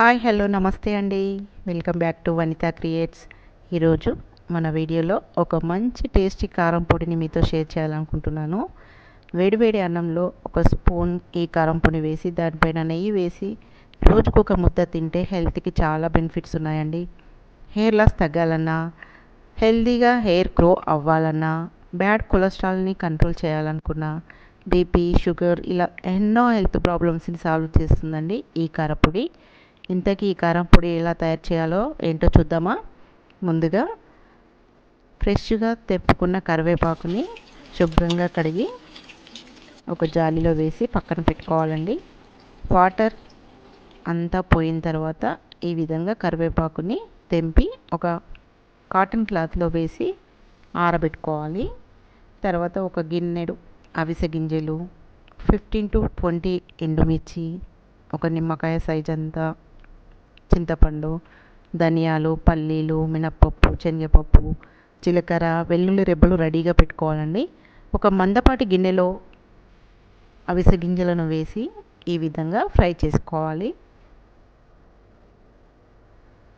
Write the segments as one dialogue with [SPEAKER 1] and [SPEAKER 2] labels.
[SPEAKER 1] Hi hello నమస్తే అండి. Welcome back to Vanitha creates. ఈరోజు మన వీడియోలో ఒక మంచి టేస్టీ కారం పొడిని మీతో షేర్ చేయాలనుకుంటున్నాను. వేడివేడి అన్నంలో ఒక స్పూన్ ఈ కారం పొడి వేసి దానిపైన నెయ్యి వేసి రోజుకు ఒక ముద్ద తింటే హెల్త్కి చాలా బెనిఫిట్స్ ఉన్నాయండి. హెయిర్ లాస్ తగ్గాలన్నా హెల్తీగా హెయిర్ గ్రో అవ్వాలన్నా బ్యాడ్ కొలెస్ట్రాల్ని కంట్రోల్ చేయాలనుకున్నా బీపీ షుగర్ ఇలా ఎన్నో హెల్త్ ప్రాబ్లమ్స్ని సాల్వ్ చేస్తుందండి ఈ కారపొడి ఇంతకీ ఈ కారం పొడి ఎలా తయారు చేయాలో ఏంటో చూద్దామా? ముందుగా ఫ్రెష్గా తెప్పుకున్న కరివేపాకుని శుభ్రంగా కడిగి ఒక జాలీలో వేసి పక్కన పెట్టుకోవాలండి. వాటర్ అంతా పోయిన తర్వాత ఈ విధంగా కరివేపాకుని తెంపి ఒక కాటన్ క్లాత్లో వేసి ఆరబెట్టుకోవాలి. తర్వాత ఒక గిన్నెడు అవిసె గింజలు ఫిఫ్టీన్ టు ట్వంటీ ఎండుమిర్చి ఒక నిమ్మకాయ సైజ్ అంతా చింతపండు ధనియాలు పల్లీలు మినప్పప్పు శనగపప్పు జీలకర్ర వెల్లుల్లి రెబ్బలు రెడీగా పెట్టుకోవాలండి. ఒక మందపాటి గిన్నెలో అవిసె గింజలను వేసి ఈ విధంగా ఫ్రై చేసుకోవాలి.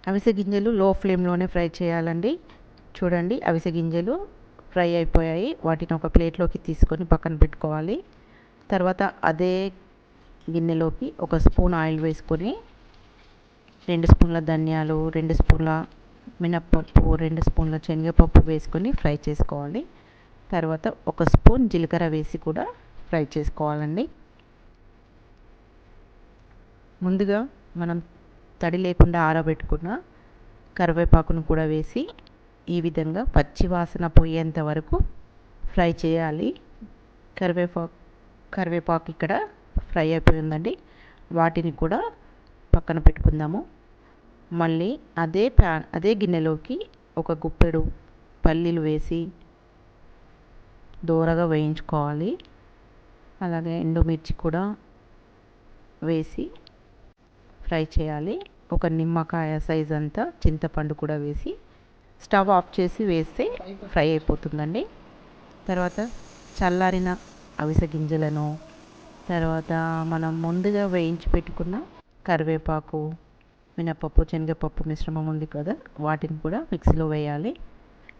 [SPEAKER 1] అవిసె గింజలు లో ఫ్లేమ్లోనే ఫ్రై చేయాలండి. చూడండి అవిసె గింజలు ఫ్రై అయిపోయాయి. వాటిని ఒక ప్లేట్లోకి తీసుకొని పక్కన పెట్టుకోవాలి. తర్వాత అదే గిన్నెలోకి ఒక స్పూన్ ఆయిల్ వేసుకొని రెండు స్పూన్ల ధనియాలు రెండు స్పూన్ల మినప్పప్పు రెండు స్పూన్ల శనగపప్పు వేసుకొని ఫ్రై చేసుకోవాలి. తర్వాత ఒక స్పూన్ జీలకర్ర వేసి కూడా ఫ్రై చేసుకోవాలండి. ముందుగా మనం తడి లేకుండా ఆరబెట్టుకున్న కరివేపాకును కూడా వేసి ఈ విధంగా పచ్చి వాసన పోయేంత వరకు ఫ్రై చేయాలి. కరివేపాకు కరివేపాకు ఇక్కడ ఫ్రై అయిపోయిందండి. వాటిని కూడా పక్కన పెట్టుకుందాము. మళ్ళీ అదే ప్యాన్ అదే గిన్నెలోకి ఒక గుప్పెడు పల్లీలు వేసి దూరగా వేయించుకోవాలి. అలాగే ఎండుమిర్చి కూడా వేసి ఫ్రై చేయాలి. ఒక నిమ్మకాయ సైజ్ అంతా చింతపండు కూడా వేసి స్టవ్ ఆఫ్ చేసి వేస్తే ఫ్రై అయిపోతుందండి. తర్వాత చల్లారిన అవిసె గింజలను తర్వాత మనం ముందుగా వేయించి పెట్టుకున్న కరివేపాకు మినపప్పు శనగపప్పు మిశ్రమం ఉంది కదా? వాటిని కూడా మిక్సీలో వేయాలి.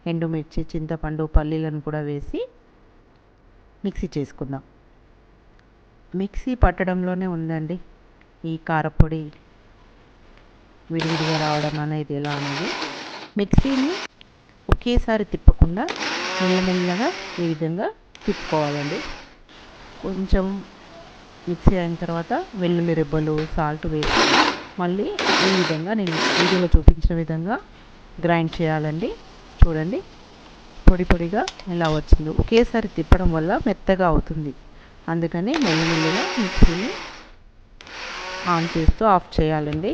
[SPEAKER 1] ఎండుమిర్చి చింతపండు పల్లీలను కూడా వేసి మిక్సీ చేసుకుందాం. మిక్సీ పట్టడంలోనే ఉందండి. ఈ కారపొడి విడివిడిగా రావడం అనేది ఎలా అనేది మిక్సీని ఒకేసారి తిప్పకుండా మెల్లమెల్లగా ఈ విధంగా తిప్పుకోవాలండి. కొంచెం మిక్సీ అయిన తర్వాత వెల్లుల్లి రెబ్బలు సాల్ట్ వేసి మళ్ళీ ఈ విధంగా నేను వీడియోలో చూపించిన విధంగా గ్రైండ్ చేయాలండి. చూడండి పొడి పొడిగా ఎలా వచ్చిందో. ఒకేసారి తిప్పడం వల్ల మెత్తగా అవుతుంది. అందుకని మెల్లమెల్లిగా మిక్సీని ఆన్ చేస్తూ ఆఫ్ చేయాలండి.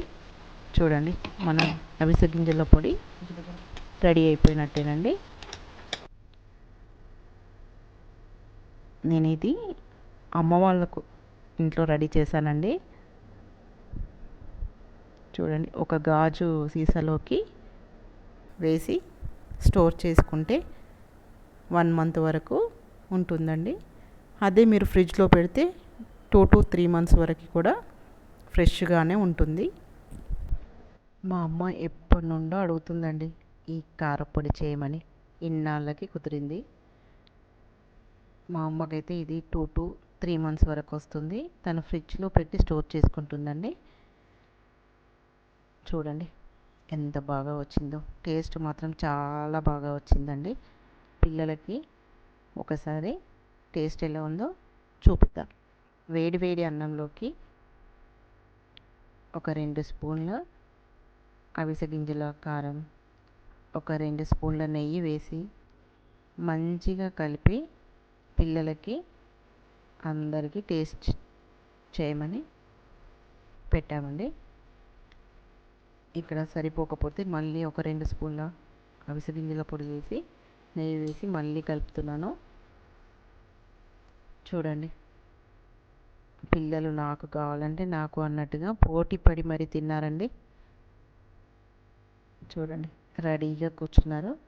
[SPEAKER 1] చూడండి మన అవిసె గింజల పొడి రెడీ అయిపోయినట్టేనండి. నేను ఇది అమ్మ వాళ్ళకు ఇంట్లో రెడీ చేశానండి. చూడండి ఒక గాజు సీసాలోకి వేసి స్టోర్ చేసుకుంటే వన్ మంత్ వరకు ఉంటుందండి. అదే మీరు ఫ్రిడ్జ్లో పెడితే టూ టు త్రీ మంత్స్ వరకు కూడా ఫ్రెష్గానే ఉంటుంది. మా అమ్మ ఎప్పటి నుండో అడుగుతుందండి ఈ కారపొడి చేయమని. ఇన్నాళ్ళకి కుదిరింది. మా అమ్మకైతే ఇది టూ టు త్రీ మంత్స్ వరకు వస్తుంది. తను ఫ్రిడ్జ్లో పెట్టి స్టోర్ చేసుకుంటుందండి. చూడండి ఎంత బాగా వచ్చిందో. టేస్ట్ మాత్రం చాలా బాగా వచ్చిందండి. పిల్లలకి ఒకసారి టేస్ట్ ఎలా ఉందో చూపిద్దాం. వేడి వేడి అన్నంలోకి ఒక రెండు స్పూన్ల అవిసె గింజల కారం ఒక రెండు స్పూన్ల నెయ్యి వేసి మంచిగా కలిపి పిల్లలకి అందరికీ టేస్ట్ చేయమని పెట్టామండి. ఇక్కడ సరిపోకపోతే మళ్ళీ ఒక రెండు స్పూన్ల అవిసె గింజల పొడి వేసి నెయ్యి వేసి మళ్ళీ కలుపుతున్నాను. చూడండి. పిల్లలు నాకు కావాలంటే నాకు అన్నట్టుగా పోటీ పడి మరి తిన్నారండి. చూడండి. రెడీగా కూర్చున్నారు.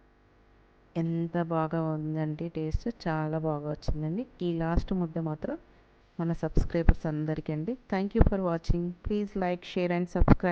[SPEAKER 1] ఎంత బాగా ఉందంటే టేస్ట్ చాలా బాగా వచ్చిందండి. ఈ లాస్ట్ ముద్ద మాత్రం మన సబ్స్క్రైబర్స్ అందరికీ అండి thank you for watching please like share and subscribe